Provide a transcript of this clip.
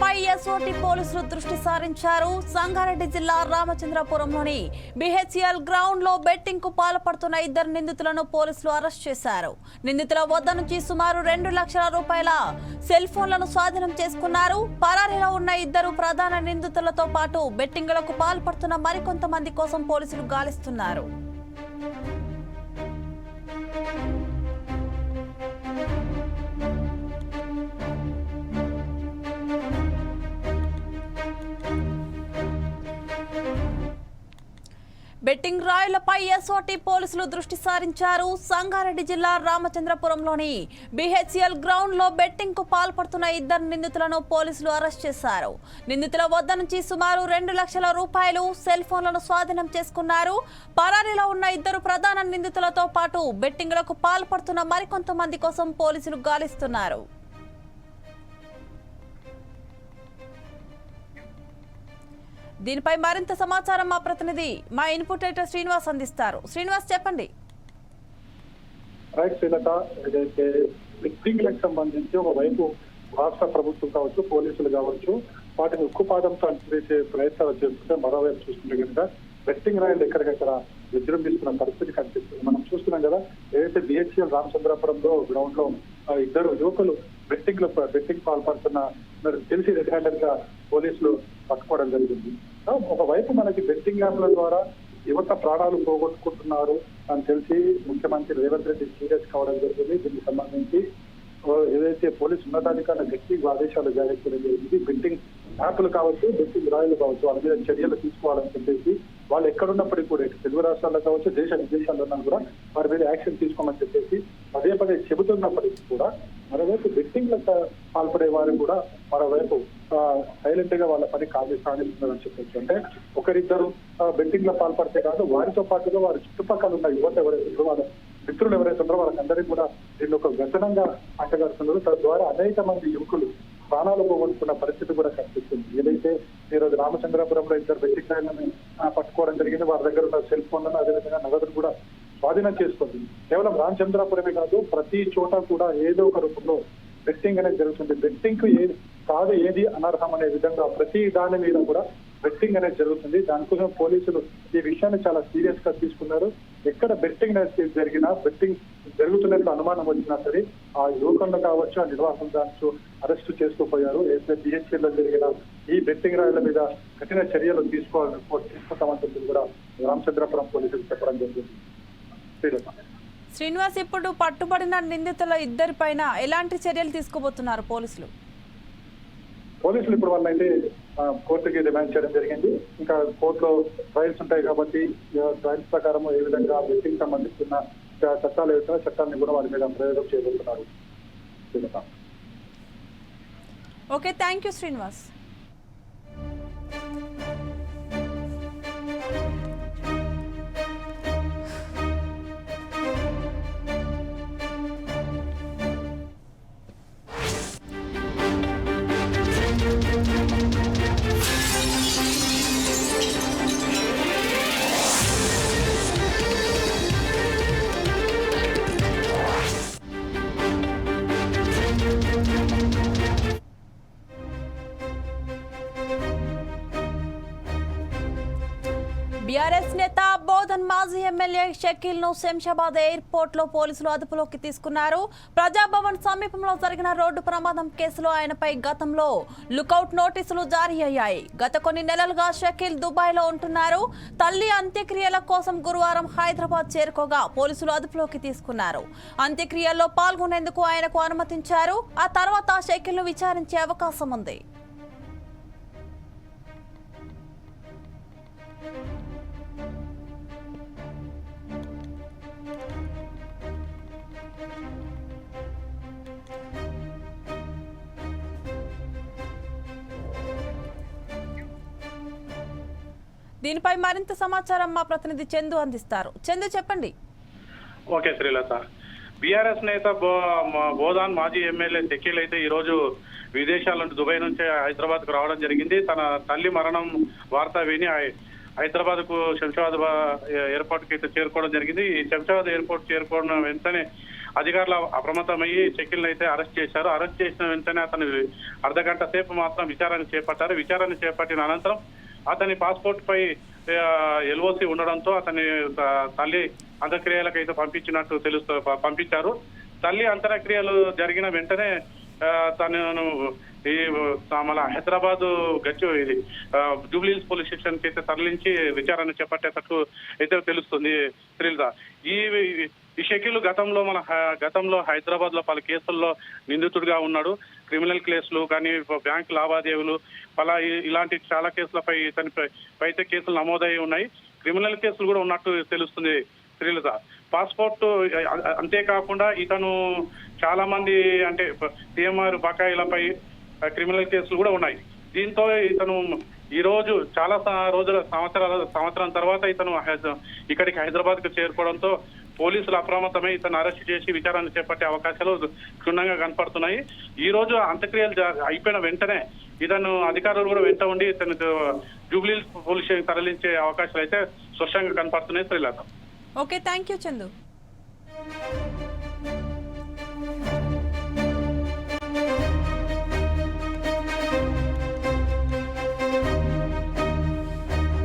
పై SOT పోలీసులు దృష్టి సారించారు. సంగారెడ్డి జిల్లా రామచంద్రపురంలోని బిహెచ్ఎల్ గ్రౌండ్లో బెట్టింగ్కు పాల్పడుతున్న ఇద్దరు నిందితులను పోలీసులు అరెస్ట్ చేశారు. నిందితుల వద్ద నుంచి సుమారు రెండు లక్షల రూపాయల సెల్ ఫోన్లను స్వాధీనం చేసుకున్నారు. పరారీలో ఉన్న ఇద్దరు ప్రధాన నిందితులతో పాటు బెట్టింగ్లకు పాల్పడుతున్న మరికొంతమంది కోసం పోలీసులు గాలిస్తున్నారు. బెట్టింగ్ రాయులపై ఎస్ఓటి పోలీసులు దృష్టి సారించారు. సంగారెడ్డి జిల్లా రామచంద్రపురంలోని బిహెచ్సిఎల్ గ్రౌండ్లో బెట్టింగ్కు పాల్పడుతున్న ఇద్దరు నిందితులను పోలీసులు అరెస్ట్ చేశారు. నిందితుల వద్ద నుంచి సుమారు రెండు లక్షల రూపాయలు సెల్ ఫోన్లను స్వాధీనం చేసుకున్నారు. పరారీలో ఉన్న ఇద్దరు ప్రధాన నిందితులతో పాటు బెట్టింగ్లకు పాల్పడుతున్న మరికొంతమంది కోసం పోలీసులు గాలిస్తున్నారు. దీనిపై మరింత సమాచారం మా ప్రతినిధి మా ఇన్పుట్ రైటర్ శ్రీనివాస్ అందిస్తారు. శ్రీనివాస్ చెప్పండి. రైట్ శ్రీలత. ఏదైతే బిగ్గింగ్లకు సంబంధించి ఒకవైపు రాష్ట్ర ప్రభుత్వం కావచ్చు పోలీసులు కావచ్చు వాటిని ఉక్కుపాదంతో అణచివేసే ప్రయత్నాలు చేస్తుంటే మరోవైపు చూస్తుంటే కనుక బెట్టింగ్ రాయల్ ఎక్కడికక్కడ విజృంభిస్తున్న పరిస్థితి కనిపిస్తుంది. మనం చూస్తున్నాం కదా ఏదైతే బిహెచ్ఎల్ రామచంద్రపురంలో గ్రౌండ్లో ఇద్దరు యువకులు బెట్టింగ్లో బెట్టింగ్ పాల్పడుతున్న తెలిసి రెడ్ హ్యాండెడ్గా పోలీసులు పట్టుకోవడం జరిగింది. ఒకవైపు మనకి బెట్టింగ్ యాప్ల ద్వారా యువత ప్రాణాలు పోగొట్టుకుంటున్నారు అని తెలిసి ముఖ్యమంత్రి రేవంత్ రెడ్డి సీరియస్ కావడం జరిగింది. దీనికి సంబంధించి ఏదైతే పోలీసు ఉన్నతాధికారుల గట్టి ఆదేశాలు జారీ చేయడం జరిగింది బెట్టింగ్ యాప్లు కావచ్చు బెట్టింగ్ రాయలు కావచ్చు వాళ్ళ మీద చర్యలు తీసుకోవాలని చెప్పేసి వాళ్ళు ఎక్కడున్నప్పటికీ కూడా తెలుగు రాష్ట్రాల్లో కావచ్చు దేశ విదేశాల్లో ఉన్నా కూడా వారి మీద యాక్షన్ తీసుకోమని చెప్పేసి పదే పదే చెబుతున్నప్పటికీ కూడా మరోవైపు బెట్టింగ్ పాల్పడే వారు కూడా మరోవైపు సైలెంట్గా వాళ్ళ పని కాదు సాధిస్తున్నారని చెప్పొచ్చు అంటే ఒకరిద్దరు బెట్టింగ్లో పాల్పడితే కాదు వారితో పాటుగా వారి చుట్టుపక్కల ఉన్న యువత ఎవరైతే వాళ్ళ మిత్రులు ఎవరైతే ఉన్నారో వాళ్ళకందరికీ కూడా దీన్ని ఒక వ్యసనంగా అంటగడుతున్నారు. తద్వారా అనేక మంది యువకులు ప్రాణాలు పోగొట్టుకున్న పరిస్థితి కూడా కనిపిస్తుంది. ఏదైతే ఈ రోజు రామచంద్రపురంలో ఇద్దరు వ్యక్తిత్వాలను పట్టుకోవడం జరిగింది వారి దగ్గర ఉన్న సెల్ ఫోన్లను అదేవిధంగా నగదును కూడా స్వాధీనం చేసుకుంది. కేవలం రామచంద్రాపురమే కాదు ప్రతి చోట కూడా ఏదో ఒక రూపంలో బెట్టింగ్ అనేది జరుగుతుంది. బెట్టింగ్కు ఏది కాదు ఏది అనర్హం అనే విధంగా ప్రతి దాని మీద కూడా బెట్టింగ్ అనేది జరుగుతుంది. దానికోసం పోలీసులు ఈ విషయాన్ని చాలా సీరియస్గా తీసుకున్నారు. ఎక్కడ బెట్టింగ్ అనేది జరిగినా బెట్టింగ్ జరుగుతున్నట్లు అనుమానం వచ్చినా సరే ఆ యువకులను కావచ్చు ఆ నిర్వాహకం కావచ్చు అరెస్ట్ చేసుకోపోయారు. ఏదైతే బిహెచ్ఎల్లో జరిగిన ఈ బెట్టింగ్ రాయల మీద కఠిన చర్యలు తీసుకోవాలని తీసుకుంటామని చెప్పి కూడా రామచంద్రపురం పోలీసులు చెప్పడం జరిగింది. శ్రీనివాస్ ఇప్పుడు పట్టుబడిన నిందితుల ఇద్దరిపైన ఎలాంటి చర్యలు తీసుకోబోతున్నారు పోలీసులు? పోలీసులు ఇప్పుడు వాళ్ళని అయితే కోర్టుకి డిమాండ్ చేయడం జరిగింది. ఇంకా కోర్టులో ట్రయల్స్ ఉంటాయి కాబట్టి ట్రయల్స్ ప్రకారం ఏ విధంగా వ్యక్తికి సంబంధించిన చట్టాలు ఏవైతే చట్టాన్ని కూడా వారి మీద ప్రయోగం చేయబోతున్నారు. Okay thank you Srinivas. BRS నేత బోధన్ మాజీ ఎమ్మెల్యే షకీల్ను శంషాబాద్ ఎయిర్పోర్ట్లో పోలీసులు అదుపులోకి తీసుకున్నారు. ప్రజాభవన్ సమీపంలో జరిగిన రోడ్డు ప్రమాదం కేసులో ఆయనపై గతంలో లుకౌట్ నోటీసులు జారీ అయ్యాయి. గత కొన్ని నెలలుగా షకీల్ దుబాయ్లో ఉంటున్నారు. తల్లి అంత్యక్రియల కోసం గురువారం హైదరాబాద్ చేరుకోగా పోలీసులు అదుపులోకి తీసుకున్నారు. అంత్యక్రియల్లో పాల్గొనేందుకు ఆయనకు అనుమతించారు. ఆ తర్వాత షకీల్ను విచారించే అవకాశం ఉంది. దీనిపై మరింత సమాచారం మా ప్రతినిధి చందు అందిస్తారు. చందు చెప్పండి. ఓకే శ్రీలత. బీఆర్ఎస్ నేత బో బోధాన్ మాజీ ఎమ్మెల్యే షకీల్ అయితే ఈ రోజు విదేశాల నుండి దుబాయ్ నుంచి హైదరాబాద్కు రావడం జరిగింది. తన తల్లి మరణం వార్త విని హైదరాబాద్కు శంషాబాద్ ఎయిర్పోర్ట్కి అయితే చేరుకోవడం జరిగింది. ఈ శంషాబాద్ ఎయిర్పోర్ట్ చేరుకోవడం వెంటనే అధికారులు అప్రమత్తమయ్యి చెక్కిల్ని అయితే అరెస్ట్ చేశారు. అరెస్ట్ చేసిన వెంటనే అతను అర్ధ గంట సేపు మాత్రం విచారణ చేపట్టారు. విచారణ చేపట్టిన అనంతరం అతని పాస్పోర్ట్ పై ఎల్ఓసి ఉండడంతో అతని తల్లి అంత్యక్రియలకు అయితే పంపించినట్టు తెలుస్తూ పంపించారు. తల్లి అంతరక్రియలు జరిగిన వెంటనే తను తనను ఈ ఆ, మన హైదరాబాద్ గచ్చు ఇది జూబ్లీస్ జూబ్లీహిల్స్ పోలీస్ స్టేషన్కి అయితే తరలించి విచారణ చేపట్టేటట్టు అయితే తెలుస్తుంది శ్రీలత ఈ ఈ షకీల్ గతంలో మన గతంలో హైదరాబాద్లో పలు కేసుల్లో నిందితుడిగా ఉన్నాడు. క్రిమినల్ కేసులు కానీ బ్యాంక్ లావాదేవీలు అలా ఇలాంటి చాలా కేసులపై ఇతని అయితే కేసులు నమోదై ఉన్నాయి. క్రిమినల్ కేసులు కూడా ఉన్నట్టు తెలుస్తుంది శ్రీలత. పాస్పోర్ట్ అంతేకాకుండా ఇతను చాలా మంది అంటే సిఎంఆర్ బకాయిలపై క్రిమినల్ కేసులు కూడా ఉన్నాయి. దీంతో ఇతను ఈ రోజు చాలా రోజుల సంవత్సరాల సంవత్సరం తర్వాత ఇతను ఇక్కడికి హైదరాబాద్కు చేరుకోవడంతో పోలీసులు అప్రమత్తమై ఇతను అరెస్ట్ చేసి విచారణ చేపట్టే అవకాశాలు క్షుణ్ణంగా కనపడుతున్నాయి. ఈ రోజు అంత్యక్రియలు అయిపోయిన వెంటనే ఇతను అధికారులు కూడా వెంట ఉండి ఇతను జూబ్లీ పోలీస్ స్టేషన్ తరలించే అవకాశాలు అయితే స్పష్టంగా కనపడుతున్నాయి Srilatha. Okay thank you Chandu.